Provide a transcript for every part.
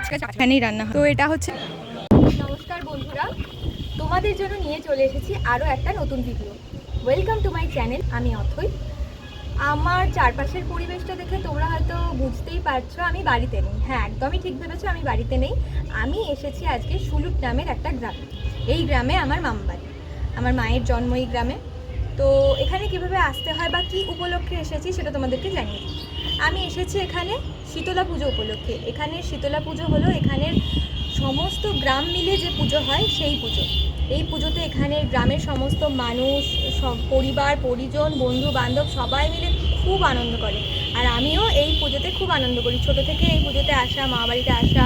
আজকে এখানেই রান্না তো এটা হচ্ছে নমস্কার বন্ধুরা, তোমাদের জন্য নিয়ে চলে এসেছি আরও একটা নতুন video welcome to my channel আমি অথই। আমার চারপাশের পরিবেশটা দেখে তোমরা হয়তো বুঝতেই পারছ, আমি বাড়িতে নেই। হ্যাঁ একদমই ঠিক ভেবেছো, আমি বাড়িতে নেই। আমি এসেছি আজকে সুলুট নামের একটা গ্রামে। এই গ্রামে আমার মামবাড়ি। আমার মায়ের জন্ম এই গ্রামে। তো এখানে কীভাবে আসতে হয় বা কী উপলক্ষে এসেছি সেটা তোমাদেরকে জানিয়ে আমি এসেছি এখানে শীতলা পুজো উপলক্ষে। এখানে শীতলা পুজো হলো এখানের সমস্ত গ্রাম মিলে যে পুজো হয় সেই পুজো। এই পুজোতে এখানে গ্রামের সমস্ত মানুষ, সব পরিবার, পরিজন বন্ধু বান্ধব সবাই মিলে খুব আনন্দ করে। আর আমিও এই পুজোতে খুব আনন্দ করি। ছোট থেকে এই পুজোতে আসা, মা বাড়িতে আসা,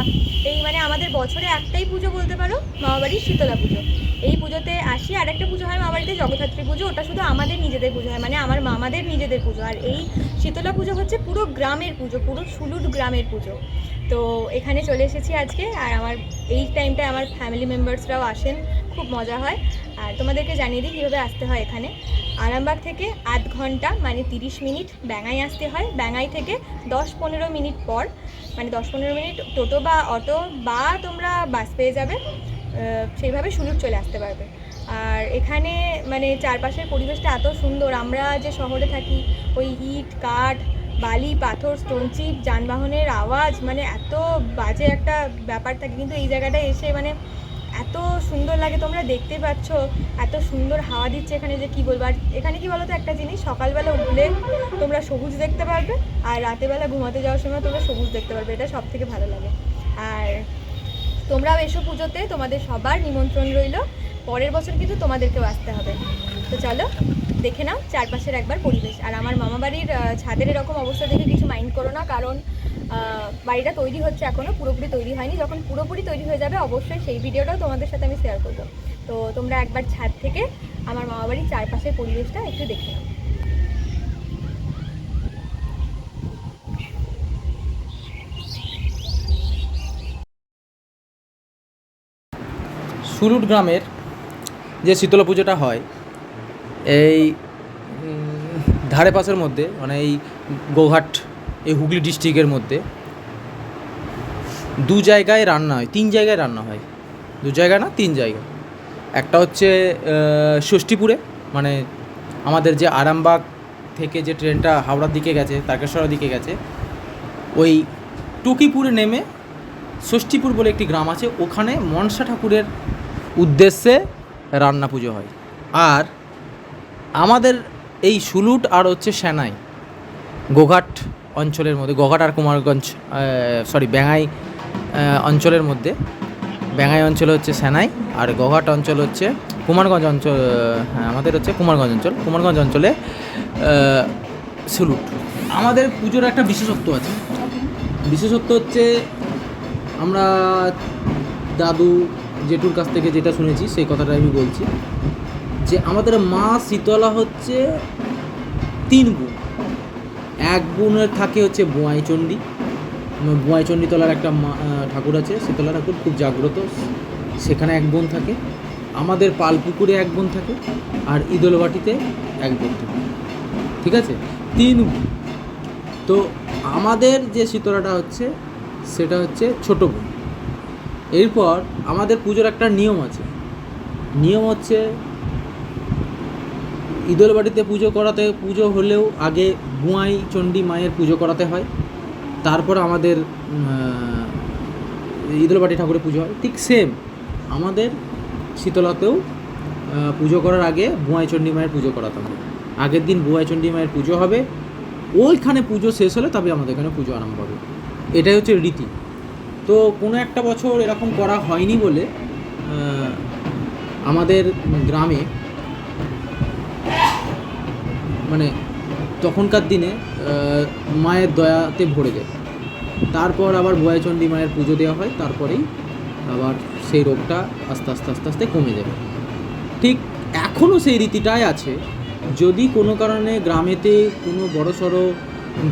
এই মানে আমাদের বছরে একটাই পুজো বলতে পারো মামাবাড়ির শীতলা পুজো। এই পুজোতে আসি আর একটা পুজো হয় মামাবাড়িতে জগদ্ধাত্রী পুজো। ওটা শুধু আমাদের নিজেদের পুজো হয় মানে আমার মামাদের নিজেদের পুজো। আর এই শীতলা পুজো হচ্ছে পুরো গ্রামের পুজো, পুরো সুলুট গ্রামের পুজো। তো এখানে চলে এসেছি আজকে, আর আমার এই টাইমটায় আমার ফ্যামিলি মেম্বার্সরাও আসেন, খুব মজা হয়। আর তোমাদেরকে জানিয়ে দিই কীভাবে আসতে হয় এখানে। আরামবাগ থেকে আধ ঘণ্টা মানে তিরিশ মিনিট ব্যাঙাই আসতে হয়। ব্যাঙাই থেকে দশ পনেরো মিনিট পর মানে দশ পনেরো মিনিট টোটো বা অটো বা তোমরা বাস পেয়ে যাবে সেইভাবে সুলুট চলে আসতে পারবে। আর এখানে মানে চারপাশের পরিবেশটা এত সুন্দর, আমরা যে শহরে থাকি, ওই ইট, কাঠ বালি, পাথর স্টোনচিপ যানবাহনের আওয়াজ মানে এত বাজে একটা ব্যাপার থাকে। কিন্তু এই জায়গাটা এসে মানে এত সুন্দর লাগে, তোমরা দেখতে পাচ্ছ। এত সুন্দর হাওয়া দিচ্ছে এখানে যে কি বলব। আর এখানে কি বলো তো একটা জিনিস? সকালবেলা উঠলে তোমরা সবুজ দেখতে পারবে, আর রাতেবেলা ঘুমাতে যাওয়ার সময় তোমরা সবুজ দেখতে পারবে। এটা সব থেকে ভালো লাগে। আর তোমরাও এসো পুজোতে। তোমাদের সবার নিমন্ত্রণ রইল। পরের বছর কিন্তু তোমাদেরকেও আসতে হবে। তো চলো, দেখে নাও চারপাশের একবার পরিবেশ। আর আমার মামা বাড়ির ছাদের এরকম অবস্থা দেখে কিছু মাইন্ড করো না, কারণ বাড়িটা তৈরি হচ্ছে এখনও পুরোপুরি তৈরি হয়নি। যখন পুরোপুরি তৈরি হয়ে যাবে, অবশ্যই সেই ভিডিওটাও তোমাদের সাথে আমি শেয়ার করব। তো তোমরা একবার ছাদ থেকে আমার মামা বাড়ির চারপাশের পরিবেশটা একটু দেখে নাও। সুরুট গ্রামের যে শীতলা পুজোটা হয়, এই ধারে পাশের মধ্যে মানে এই গোঘাট এই হুগলি ডিস্ট্রিক্টের মধ্যে, দু জায়গায় রান্না হয়, তিন জায়গায় রান্না হয়। দু জায়গা না, তিন জায়গা। একটা হচ্ছে ষষ্ঠীপুরে মানে আমাদের যে আরামবাগ থেকে যে ট্রেনটা হাওড়ার দিকে গেছে, তারকেশ্বরের দিকে গেছে, ওই টুকিপুরে নেমে ষষ্ঠীপুর বলে একটি গ্রাম আছে, ওখানে মনসা ঠাকুরের উদ্দেশ্যে রান্না পুজো হয়। আর আমাদের এই সুলুট আর হচ্ছে সেনাই, গোঘাট অঞ্চলের মধ্যে, গোঘাট আর কুমারগঞ্জ সরি ব্যাঙাই অঞ্চলের মধ্যে ব্যাঙাই অঞ্চল হচ্ছে সেনাই আর গোঘাট অঞ্চল হচ্ছে কুমারগঞ্জ অঞ্চল হ্যাঁ আমাদের হচ্ছে কুমারগঞ্জ অঞ্চল, কুমারগঞ্জ অঞ্চলে সুলুট। আমাদের পুজোর একটা বিশেষত্ব আছে। বিশেষত্ব হচ্ছে আমরা দাদু জেঠুর কাছ থেকে যেটা শুনেছি, সেই কথাটা আমি বলছি যে আমাদের মা শীতলা হচ্ছে তিন গুণ। এক বোনের থাকে হচ্ছে বোয়াইচণ্ডী। তলার একটা মা ঠাকুর আছে, শীতলা ঠাকুর, খুব জাগ্রত। সেখানে এক বোন থাকে। আমাদের পালপুকুরে এক বোন থাকে আর ইদলবাটিতে এক বোন থাকে। ঠিক আছে? তিন তো আমাদের যে শীতলাটা হচ্ছে, সেটা হচ্ছে ছোট বোন। এরপর আমাদের পুজোর একটা নিয়ম আছে। নিয়ম হচ্ছে ঈদল বাড়িতে পুজো করাতে, পুজো হলেও আগে বুয়াই, চণ্ডী মায়ের পুজো করাতে হয়। তারপর আমাদের ঈদল বাড়ি ঠাকুরের পুজো হয়। ঠিক সেম আমাদের শীতলাতেও পুজো করার আগে বুয়াই, চণ্ডী মায়ের পুজো করাতে হবে আগের দিন বুয়াই, চণ্ডী মায়ের পুজো হবে। ওইখানে পুজো শেষ হলে তবে আমাদের এখানে পুজো আরম্ভ হবে। এটাই হচ্ছে রীতি। তো কোনো একটা বছর এরকম করা হয়নি বলে আমাদের গ্রামে মানে তখনকার দিনে মায়ের দয়াতে ভরে যায়। তারপর আবার ভয়াচণ্ডী মায়ের পুজো দেওয়া হয়, তারপরেই আবার সেই রোগটা আস্তে আস্তে আস্তে আস্তে কমে যাবে ঠিক এখনও সেই রীতিটাই আছে। যদি কোনো কারণে গ্রামেতে কোনো বড় সড়ো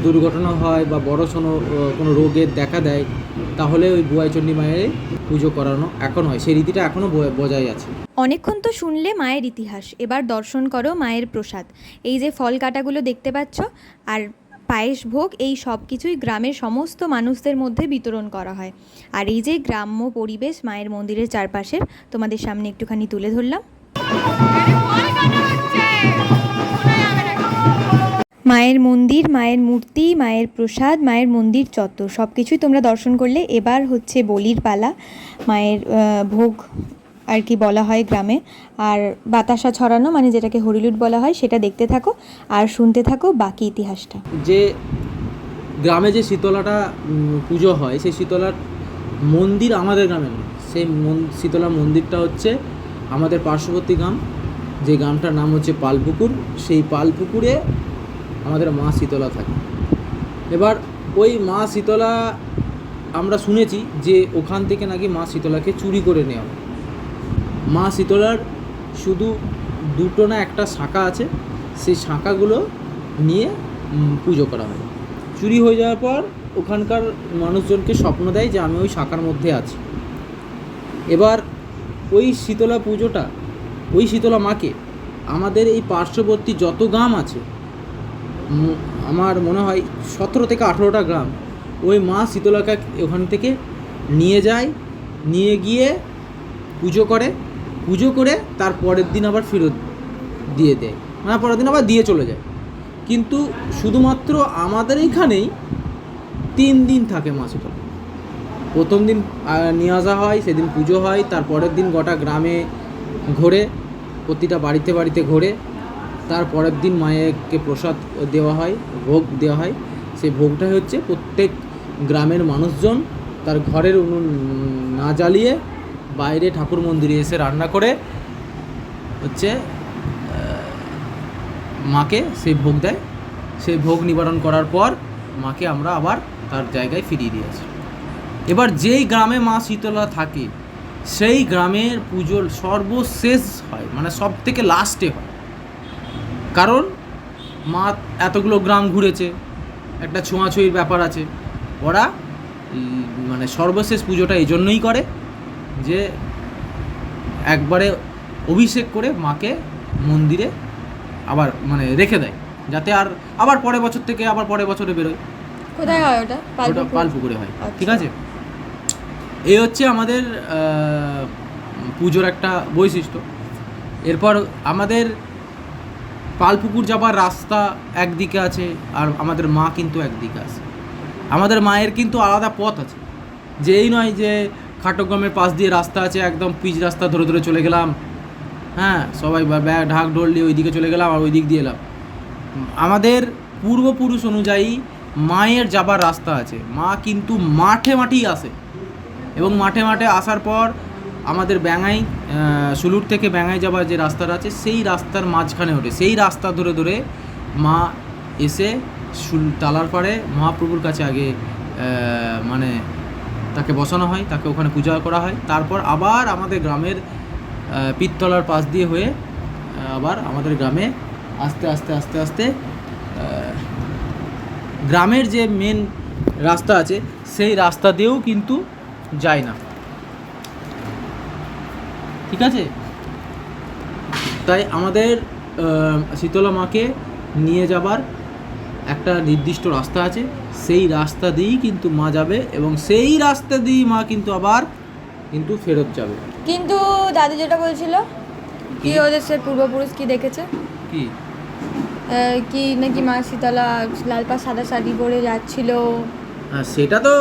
দুর্ঘটনা হয় বা বড় সড়ো কোনো রোগের দেখা দেয়, তাহলে ওই বুয়াইচণ্ডী মায়ের পুজো করানো এখন হয়। সেই রীতিটা এখনও বজায় আছে। অনেকক্ষণ তো শুনলে মায়ের ইতিহাস। এবার দর্শন করো মায়ের প্রসাদ। এই যে ফল কাটাগুলো দেখতে পাচ্ছ, আর পায়েস ভোগ, এই সব কিছুই গ্রামের সমস্ত মানুষদের মধ্যে বিতরণ করা হয়। আর এই যে গ্রাম্য পরিবেশ, মায়ের মন্দিরের চারপাশের, তোমাদের সামনে একটুখানি তুলে ধরলাম। মায়ের মন্দির, মায়ের মূর্তি, মায়ের প্রসাদ, মায়ের মন্দির চত্বর সব কিছুই তোমরা দর্শন করলে। এবার হচ্ছে বলির পালা, মায়ের ভোগ আর কি বলা হয় গ্রামে। আর বাতাসা ছড়ানো মানে যেটাকে হরিলুট বলা হয়, সেটা দেখতে থাকো আর শুনতে থাকো বাকি ইতিহাসটা। যে গ্রামে যে শীতলাটা পুজো হয়, সেই শীতলার মন্দির আমাদের গ্রামে নয়। সেই শীতলা মন্দিরটা হচ্ছে আমাদের পার্শ্ববর্তী গ্রাম। যে গ্রামটার নাম হচ্ছে পালপুকুর। সেই পালপুকুরে আমাদের মা শীতলা থাকে। এবার ওই মা শীতলা আমরা শুনেছি যে ওখান থেকে নাকি মা শীতলাকে চুরি করে নেওয়া হয়। মা শীতলার শুধু দুটো না একটা শাখা আছে, সেই শাখাগুলো নিয়ে পুজো করা হয়। চুরি হয়ে যাওয়ার পর ওখানকার মানুষজনকে স্বপ্ন দেয় যে আমি ওই শাখার মধ্যে আছি। এবার ওই শীতলা পুজোটা, ওই শীতলা মাকে আমাদের এই পার্শ্ববর্তী যত গ্রাম আছে আমার মনে হয় সতেরো থেকে আঠেরোটা গ্রাম। ওই মা শীতলাকে ওখান থেকে নিয়ে যায়, নিয়ে গিয়ে পুজো করে পুজো করে তার পরের দিন আবার ফেরত দিয়ে দেয়। মানে পরের দিন আবার দিয়ে চলে যায়। কিন্তু শুধুমাত্র আমাদের এইখানেই তিন দিন থাকে মা শীতলা। প্রথম দিন নিয়ে আসা হয়, সেদিন পুজো হয়, তার পরের দিন গোটা গ্রামে ঘোরে, প্রতিটা বাড়িতে বাড়িতে ঘোরে। তার পরের দিন মায়েরকে প্রসাদ দেওয়া হয়, ভোগ দেওয়া হয়। সেই ভোগটাই হচ্ছে প্রত্যেক গ্রামের মানুষজন তার ঘরের উনুন না জ্বালিয়ে বাইরে ঠাকুর মন্দিরে এসে রান্না করে হচ্ছে মাকে সেই ভোগ দেয়। সেই ভোগ নিবারণ করার পর মাকে আমরা আবার তার জায়গায় ফিরিয়ে দিয়ে আসি। এবার যেই গ্রামে মা শীতলা থাকে, সেই গ্রামের পুজোর সর্বশেষ হয় মানে সব থেকে লাস্টে হয়। কারণ মা এতগুলো গ্রাম ঘুরেছে একটা ছোঁয়াছুঁয়ির ব্যাপার আছে। ওরা মানে সর্বশেষ পুজোটা এই জন্যই করে যে একবারে অভিষেক করে মাকে মন্দিরে আবার মানে রেখে দেয় যাতে আর আবার পরের বছর থেকে আবার পরের বছরে বেরোয়। কোথায় হয় ওটা? ওটা পালপুকুরে হয় আচ্ছা। ঠিক আছে? এই হচ্ছে আমাদের পুজোর একটা বৈশিষ্ট্য। এরপর আমাদের পালপুকুর যাবার রাস্তা একদিকে আছে আর আমাদের মা কিন্তু একদিকে আছে। আমাদের মায়ের কিন্তু আলাদা পথ আছে। যে এই নয় যে খাটগ্রামের পাশ দিয়ে রাস্তা আছে, একদম পিচ রাস্তা ধরে ধরে চলে গেলাম। হ্যাঁ সবাই ঢাক ডোল দিয়ে ওই দিকে চলে গেলাম আর ওই দিক দিয়ে এলাম। আমাদের পূর্বপুরুষ অনুযায়ী মায়ের যাবার রাস্তা আছে। মা কিন্তু মাঠে মাঠেই আসে। এবং মাঠে মাঠে আসার পর আমাদের ব্যাঙাই সুলুর থেকে ব্যাঙাই যাবার যে রাস্তাটা আছে, সেই রাস্তার মাঝখানে ওঠে। সেই রাস্তা ধরে ধরে মা এসে সুল তালার পাড়ে মহাপ্রভুর কাছে আগে মানে তাকে বসানো হয়, তাকে ওখানে পূজা করা হয়। তারপর আবার আমাদের গ্রামের পিত্তলার পাশ দিয়ে হয়ে আবার আমাদের গ্রামে আস্তে আস্তে আস্তে আস্তে গ্রামের যে মেন রাস্তা আছে, সেই রাস্তা দিয়েও কিন্তু যায় না। ঠিক আছে? তাই আমাদের শীতলা মাকে নিয়ে যাবার একটা নির্দিষ্ট রাস্তা আছে। সেই রাস্তা দিয়েই কিন্তু মা যাবে এবং সেই রাস্তা দিয়েই মা কিন্তু আবার কিন্তু ফেরত যাবে। কিন্তু দাদু যেটা বলছিল কি? ওদের সে পূর্বপুরুষ কি দেখেছে? কি? কি নাকি মা শীতলা লাল পা সাদা শাড়ি পরে যাচ্ছিল? সেটা তো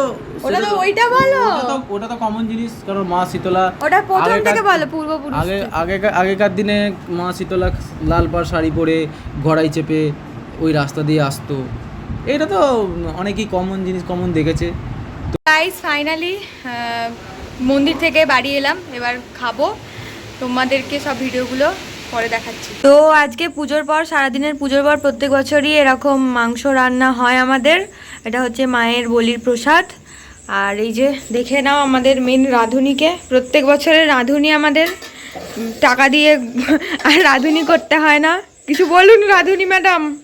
ওটা তো ওইটা বলো। ওটা তো ওটা তো কমন জিনিস কারণ মা শীতলা ওটা প্রথম থেকে বলো পূর্বপুরুষ আগে আগেকার আগেকার দিনে মা শীতলা লাল পাড় শাড়ি পরে ঘোড়ায় চেপে ওই রাস্তা দিয়ে আসতো। এটা তো অনেকেই কমন জিনিস কমন দেখেছে। গাইস ফাইনালি মন্দির থেকে বাড়ি এলাম এবার খাব। তোমাদেরকে সব ভিডিওগুলো পরে দেখাচ্ছি। তো আজকে পুজোর পর সারাদিনের পুজোর পর প্রত্যেক বছরই এরকম মাংস রান্না হয় আমাদের। এটা হচ্ছে মায়ের বলির প্রসাদ। আর এই যে দেখে নাও আমাদের মেন রাঁধুনিকে। প্রত্যেক বছরের রাঁধুনি আমাদের টাকা দিয়ে আর রাঁধুনি করতে হয় না। কিছু বলুন রাঁধুনি ম্যাডাম।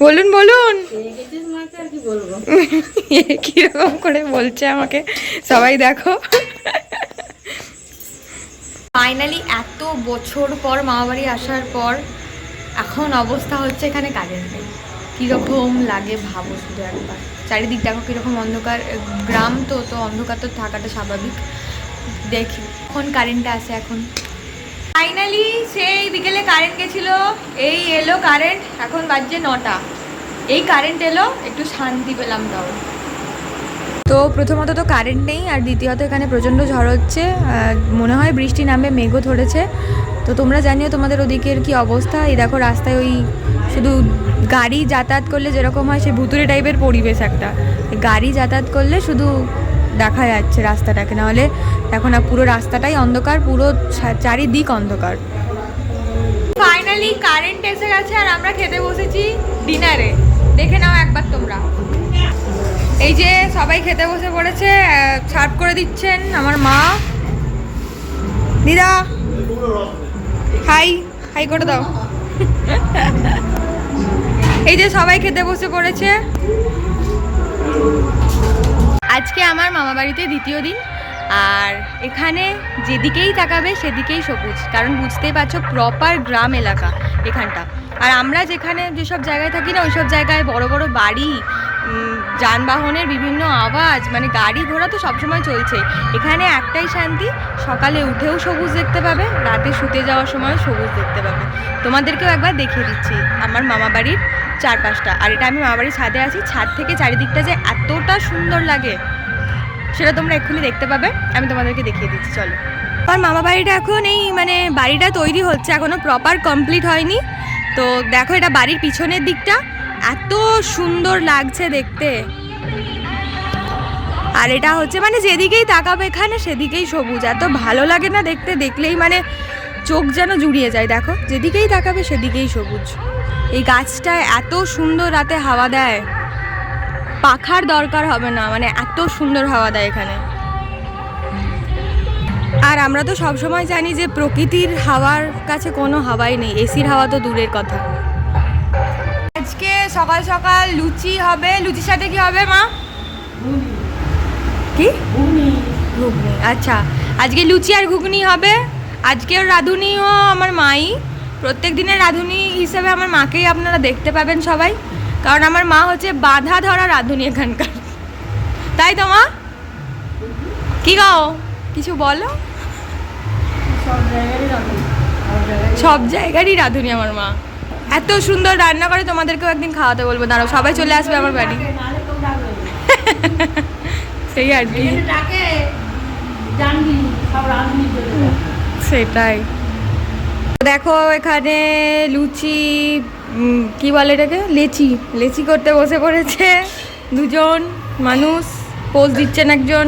বলুন বলুন। কীরকম করে বলছে আমাকে? সবাই দেখো। ফাইনালি এত বছর পর মামাবাড়ি আসার পর এখন অবস্থা হচ্ছে এখানে কারেন্ট কীরকম লাগে ভাবো শুধু একবার? চারিদিক দেখো কীরকম অন্ধকার গ্রাম তো তো অন্ধকার তো থাকাটা স্বাভাবিক। দেখি কোন কারেন্টটা আসে এখন? ফাইনালি সেই বিকেলে কারেন্ট গেছিল, এই এলো কারেন্ট এখন বাজছে নটা। এই কারেন্ট এলো, একটু শান্তি পেলাম তাও। তো প্রথমত তো কারেন্ট নেই আর দ্বিতীয়ত এখানে প্রচণ্ড ঝড় হচ্ছে। মনে হয় বৃষ্টি নামবে, মেঘও ধরেছে। তো তোমরা জানিও তোমাদের ওদিকের কি অবস্থা? এই দেখো রাস্তায় ওই শুধু গাড়ি যাতায়াত করলে যেরকম হয় সেই ভুতুরে টাইপের পরিবেশ একটা। গাড়ি যাতায়াত করলে শুধু দেখা যাচ্ছে রাস্তাটাকে। নাহলে এখন না, পুরো রাস্তাটাই অন্ধকার, পুরো চারিদিক অন্ধকার। ফাইনালি কারেন্ট এসে গেছে আর আমরা খেতে বসেছি ডিনারে দেখে নাও একবার তোমরা। এই যে সবাই খেতে বসে পড়েছে সার্ভ করে দিচ্ছেন আমার মা। দিদা, হাই হাই করে দাও। এই যে সবাই খেতে বসে পড়েছে। আজকে আমার মামা বাড়িতে দ্বিতীয় দিন, আর এখানে যেদিকেই তাকাবে সেদিকেই সবুজ, কারণ বুঝতেই পারছ প্রপার গ্রাম এলাকা এখানটা। আর আমরা যেখানে যেসব জায়গায় থাকি না, ওইসব জায়গায় বড় বড় বাড়ি যানবাহনের বিভিন্ন আওয়াজ মানে গাড়ি ঘোড়া তো সবসময় চলছে। এখানে একটাই শান্তি, সকালে উঠেও সবুজ দেখতে পাবে, রাতে শুতে যাওয়ার সময় সবুজ দেখতে পাবে। তোমাদেরকেও একবার দেখিয়ে দিচ্ছি, আমার মামা বাড়ির চারপাশটা। আর এটা আমি মামা বাড়ির ছাদে আছি, ছাদ থেকে চারিদিকটা যে এতটা সুন্দর লাগে, সেটা তোমরা এক্ষুনি দেখতে পাবে, আমি তোমাদেরকে দেখিয়ে দিচ্ছি, চলো। আমার মামা বাড়িটা এখন এই মানে বাড়িটা তৈরি হচ্ছে এখনও প্রপার কমপ্লিট হয়নি। তো দেখো এটা বাড়ির পিছনের দিকটা এত সুন্দর লাগছে দেখতে। আর এটা হচ্ছে মানে যেদিকেই তাকাবে এখানে সেদিকেই সবুজ। এত ভালো লাগে না দেখতে, দেখলেই মানে চোখ যেন জুড়িয়ে যায়। দেখো, যেদিকেই তাকাবে সেদিকেই সবুজ। এই গাছটা এত সুন্দর রাতে হাওয়া দেয়। পাখার দরকার হবে না মানে এত সুন্দর হাওয়া দেয় এখানে। আর আমরা তো সব সময় জানি যে প্রকৃতির হাওয়ার কাছে কোনো হাওয়াই নেই। এসির হাওয়া তো দূরের কথা। সকাল সকাল লুচি হবে। লুচির সাথে কি হবে মা? কি? ঘুগনি। আচ্ছা। আজকে লুচি আর ঘুগনি হবে। আজকের রাঁধুনিও আমার মাই। প্রত্যেক দিনের রাঁধুনি হিসেবে আমার মাকেই আপনারা দেখতে পাবেন সবাই। কারণ আমার মা হচ্ছে বাধা ধরা রাঁধুনি এখানকার। তাই তো মা? কি গাও কিছু বলো? সব জায়গারই রাঁধুনি আমার মা। এত সুন্দর রান্না করে তোমাদেরকেও একদিন খাওয়াতে বলব। দাঁড়াও, সবাই চলে আসবে আমার বাড়ি। সেই আর কি। সেটাই। দেখো এখানে লুচি কি বলে এটাকে? লেচি। লেচি করতে বসে পড়েছে দুজন মানুষ। পোজ দিচ্ছেন একজন।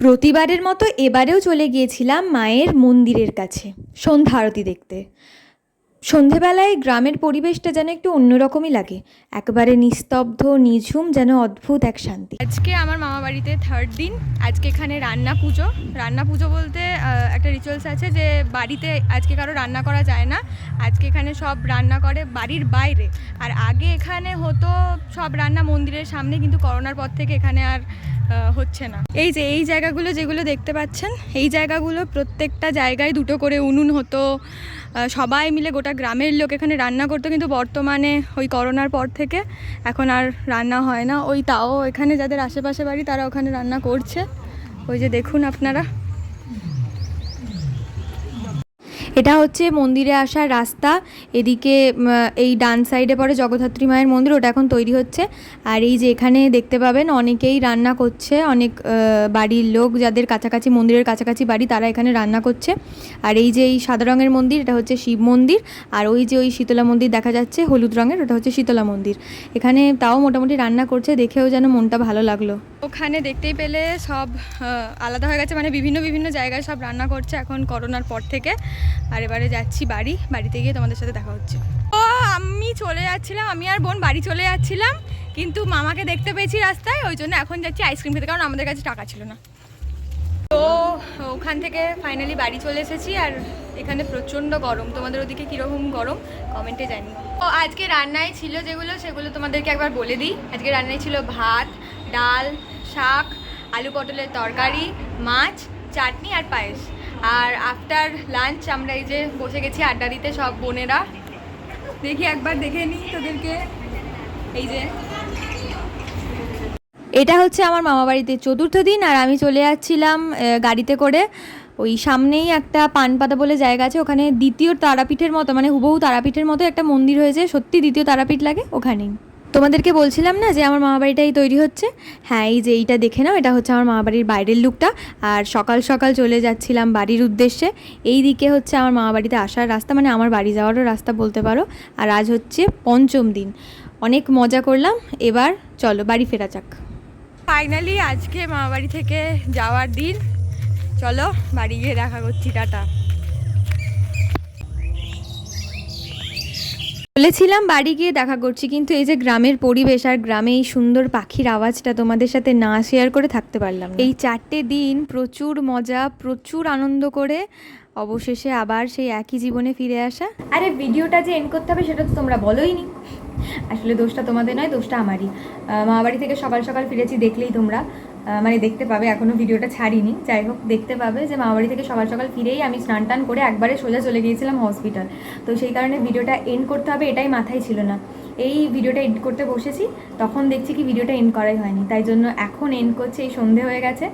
প্রতিবারের মতো এবারেও চলে গিয়েছিলাম মায়ের মন্দিরের কাছে সন্ধ্যা আরতি দেখতে। সন্ধেবেলায় গ্রামের পরিবেশটা যেন একটু অন্যরকমই লাগে। একেবারে নিস্তব্ধ, নিঝুম, যেন অদ্ভুত এক শান্তি। আজকে আমার মামা বাড়িতে থার্ড দিন। আজকে এখানে রান্না পুজো। রান্না পুজো বলতে একটা রিচুয়ালস আছে যে বাড়িতে আজকে কারও রান্না করা যায় না। আজকে এখানে সব রান্না করে বাড়ির বাইরে। আর আগে এখানে হতো সব রান্না মন্দিরের সামনে, কিন্তু করোনার পর থেকে এখানে আর হচ্ছে না। এই যে, এই জায়গাগুলো যেগুলো দেখতে পাচ্ছেন, এই জায়গাগুলো প্রত্যেকটা জায়গায় দুটো করে উনুন হতো। সবাই মিলে গোটা গ্রামের লোক এখানে রান্না করতো, কিন্তু বর্তমানে ওই করোনার পর থেকে এখন আর রান্না হয় না। ওই তাও এখানে যাদের আশেপাশে বাড়ি তারা ওখানে রান্না করছে। ওই যে দেখুন আপনারা। এটা হচ্ছে মন্দিরে আসার রাস্তা। এদিকে এই ডান সাইডে পরে জগদ্ধাত্রী মায়ের মন্দির, ওটা এখন তৈরি হচ্ছে। আর এই যে এখানে দেখতে পাবেন, অনেকেই রান্না করছে। অনেক বাড়ির লোক যাদের কাছাকাছি, মন্দিরের কাছাকাছি বাড়ি, তারা এখানে রান্না করছে। আর এই যে এই সাদা রঙের মন্দির, এটা হচ্ছে শিব মন্দির। আর ওই যে ওই শীতলা মন্দির দেখা যাচ্ছে, হলুদ রঙের, ওটা হচ্ছে শীতলা মন্দির। এখানে তাও মোটামুটি রান্না করছে, দেখেও যেন মনটা ভালো লাগল। ওখানে দেখতেই পেলে সব আলাদা হয়ে গেছে। মানে বিভিন্ন বিভিন্ন জায়গায় সব রান্না করছে এখন করোনার পর থেকে। আর এবারে যাচ্ছি বাড়ি, বাড়িতে গিয়ে তোমাদের সাথে দেখা হচ্ছে। ও, আমি চলে যাচ্ছিলাম, আমি আর বোন বাড়ি চলে যাচ্ছিলাম, কিন্তু মামাকে দেখতে পেয়েছি রাস্তায়, ওই জন্য এখন যাচ্ছি আইসক্রিম খেতে, কারণ আমাদের কাছে টাকা ছিল না। তো ওখান থেকে ফাইনালি বাড়ি চলে এসেছি, আর এখানে প্রচণ্ড গরম। তোমাদের ওদিকে কীরকম গরম? কমেন্টে জানি ও, আজকে রান্নায় ছিল যেগুলো, সেগুলো তোমাদেরকে একবার বলে দিই। আজকে রান্নায় ছিল ভাত, ডাল, শাক, আলু পটলের তরকারি, মাছ, চাটনি আর পায়েস। আর আফটার লাঞ্চ আমরা এই যে বসে গেছি, আড্ডা দিতে সব বোনেরা। দেখি একবার দেখে নিই তোদেরকে। এই যে। এটা হচ্ছে আমার মামা বাড়িতে চতুর্থ দিন, আর আমি চলে যাচ্ছিলাম গাড়িতে করে। ওই সামনেই একটা পানপাতা বলে জায়গা আছে, ওখানে দ্বিতীয় তারাপীঠের মতো মানে হুবহু তারাপীঠের মতো একটা মন্দির হয়েছে। সত্যি দ্বিতীয় তারাপীঠ লাগে ওখানেই। তোমাদেরকে বলছিলাম না যে আমার মামা বাড়িটাই তৈরি হচ্ছে? হ্যাঁ এই যে এইটা দেখে নাও, এটা হচ্ছে আমার মামা বাড়ির বাইরের লুকটা। আর সকাল সকাল চলে যাচ্ছিলাম বাড়ির উদ্দেশ্যে। এই দিকে হচ্ছে আমার মামা বাড়িতে আসার রাস্তা মানে আমার বাড়ি যাওয়ারও রাস্তা বলতে পারো। আর আজ হচ্ছে পঞ্চম দিন। অনেক মজা করলাম। এবার চলো বাড়ি ফেরা যাক। ফাইনালি আজকে মামা বাড়ি থেকে যাওয়ার দিন। চলো বাড়ি গিয়ে দেখা করছি, টাটা। বলেছিলাম বাড়ি গিয়ে দেখা করছি কিন্তু এই যে গ্রামের পরিবেশ আর গ্রামে এই সুন্দর পাখির আওয়াজটা তোমাদের সাথে না শেয়ার করে থাকতে পারলাম এই চারটে দিন প্রচুর মজা প্রচুর আনন্দ করে অবশেষে আবার সেই একই জীবনে ফিরে আসা। আরে ভিডিওটা যে এন্ড করতে হবে সেটা তো তোমরা বলোই নি। আসলে দোষটা তোমাদের নয় দোষটা আমারই। আহ, মামা বাড়ি থেকে সকাল সকাল ফিরেছি দেখলেই তোমরা। মানে দেখতে পাবে এখনও ভিডিওটা ছাড়িনি। যাই হোক, দেখতে পাবে যে মামা বাড়ি থেকে সকাল সকাল ফিরেই আমি স্নান টান করে একবারে সোজা চলে গিয়েছিলাম হসপিটাল তো সেই কারণে ভিডিওটা এন্ড করতে হবে, এটাই মাথায় ছিল না। এই ভিডিওটা এডিট করতে বসেছি, তখন দেখছি কি ভিডিওটা এন্ড করাই হয়নি। তাই জন্য এখন এন্ড করছে, এই সন্ধে হয়ে গেছে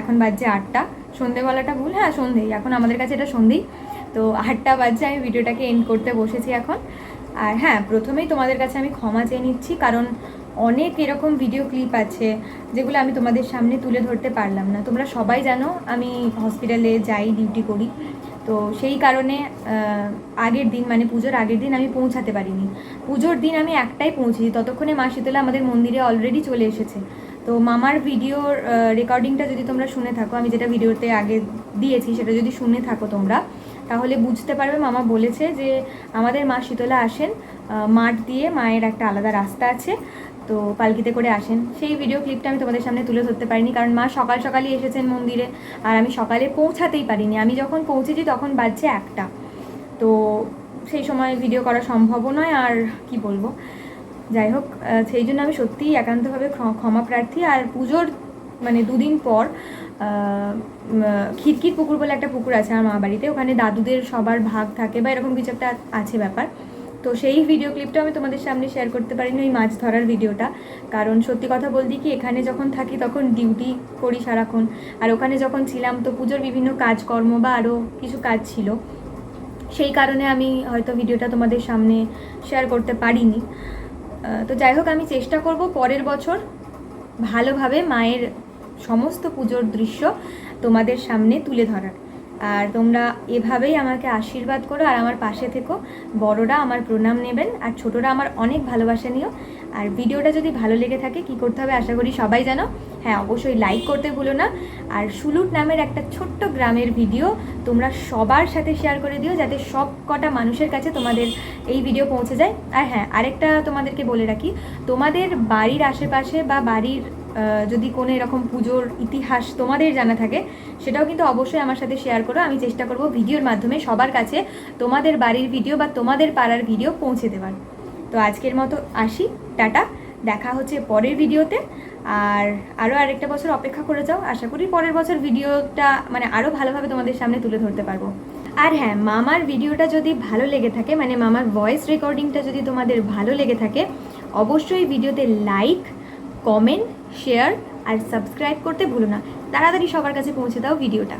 এখন বাজছে আটটা। সন্ধেবেলাটা ভুল হ্যাঁ সন্ধেই। এখন আমাদের কাছে এটা সন্ধেই। তো আটটা বাজছে, আমি ভিডিওটাকে এন্ড করতে বসেছি এখন। আর হ্যাঁ প্রথমেই তোমাদের কাছে আমি ক্ষমা চেয়ে নিচ্ছি, কারণ অনেক এরকম ভিডিও ক্লিপ আছে যেগুলো আমি তোমাদের সামনে তুলে ধরতে পারলাম না। তোমরা সবাই জানো আমি হসপিটালে যাই ডিউটি করি। তো সেই কারণে আগের দিন মানে পুজোর আগের দিন আমি পৌঁছাতে পারিনি। পুজোর দিন আমি একটাই পৌঁছেছি। ততক্ষণে মা শীতলা আমাদের মন্দিরে অলরেডি চলে এসেছে। তো মামার ভিডিওর রেকর্ডিংটা যদি তোমরা শুনে থাকো, আমি যেটা ভিডিওতে আগে দিয়েছি সেটা যদি শুনে থাকো তোমরা, তাহলে বুঝতে পারবে মামা বলেছে যে আমাদের মা শীতলা আসেন মাঠ দিয়ে মায়ের একটা আলাদা রাস্তা আছে। তো পালকিতে করে আসেন। সেই ভিডিও ক্লিপটা আমি তোমাদের সামনে তুলে ধরতে পারিনি, কারণ মা সকাল সকালই এসেছেন মন্দিরে, আর আমি সকালে পৌঁছাতেই পারিনি। আমি যখন পৌঁছেছি তখন বাজছে একটা। তো সেই সময় ভিডিও করা সম্ভবও নয়, আর কি বলব? যাই হোক সেই জন্য আমি সত্যিই একান্তভাবে ক্ষ- ক্ষমা প্রার্থী। আর পুজোর মানে দুদিন পর খিরকির পুকুর বলে একটা পুকুর আছে আমার মা বাড়িতে। ওখানে দাদুদের সবার ভাগ থাকে বা এরকম কিছু একটা আছে ব্যাপার। তো সেই ভিডিও ক্লিপটা আমি তোমাদের সামনে শেয়ার করতে পারিনি, ওই মাছ ধরার ভিডিওটা কারণ সত্যি কথা বলতে কি, এখানে যখন থাকি তখন ডিউটি করি সারাক্ষণ। আর ওখানে যখন ছিলাম তো পুজোর বিভিন্ন কাজকর্ম বা আরও কিছু কাজ ছিল, সেই কারণে আমি হয়তো ভিডিওটা তোমাদের সামনে শেয়ার করতে পারিনি। তো যাই হোক, আমি চেষ্টা করব পরের বছর ভালোভাবে মায়ের সমস্ত পুজোর দৃশ্য তোমাদের সামনে তুলে ধরার। আর তোমরা এভাবেই আমাকে আশীর্বাদ করো আর আমার পাশে থেকো। বড়রা আমার প্রণাম নেবেন আর ছোটরা আমার অনেক ভালোবাসা নিও। আর ভিডিওটা যদি ভালো লেগে থাকে, কি করতে হবে আশা করি সবাই জানো। হ্যাঁ অবশ্যই লাইক করতে ভুলো না। আর সুলুট নামের একটা ছোট্ট গ্রামের ভিডিও তোমরা সবার সাথে শেয়ার করে দিও, যাতে সব কটা মানুষের কাছে তোমাদের এই ভিডিও পৌঁছে যায়। আর হ্যাঁ আরেকটা তোমাদেরকে বলে রাখি, তোমাদের বাড়ির আশেপাশে বা বাড়ির যদি কোনো এরকম পুজোর ইতিহাস তোমাদের জানা থাকে, সেটাও কিন্তু অবশ্যই আমার সাথে শেয়ার করো। আমি চেষ্টা করব ভিডিওর মাধ্যমে সবার কাছে তোমাদের বাড়ির ভিডিও বা তোমাদের পাড়ার ভিডিও পৌঁছে দেওয়ার। তো আজকের মতো আসি, টাটা। দেখা হচ্ছে পরের ভিডিওতে। আর আরও আরেকটা বছর অপেক্ষা করে যাও। আশা করি পরের বছর ভিডিওটা মানে আরও ভালোভাবে তোমাদের সামনে তুলে ধরতে পারব। আর হ্যাঁ মামার ভিডিওটা যদি ভালো লেগে থাকে মানে মামার ভয়েস রেকর্ডিংটা যদি তোমাদের ভালো লেগে থাকে, অবশ্যই ভিডিওতে লাইক কমেন্ট শেয়ার আর সাবস্ক্রাইব করতে ভুলো না। তাড়াতাড়ি সবার কাছে পৌঁছে দাও ভিডিওটা।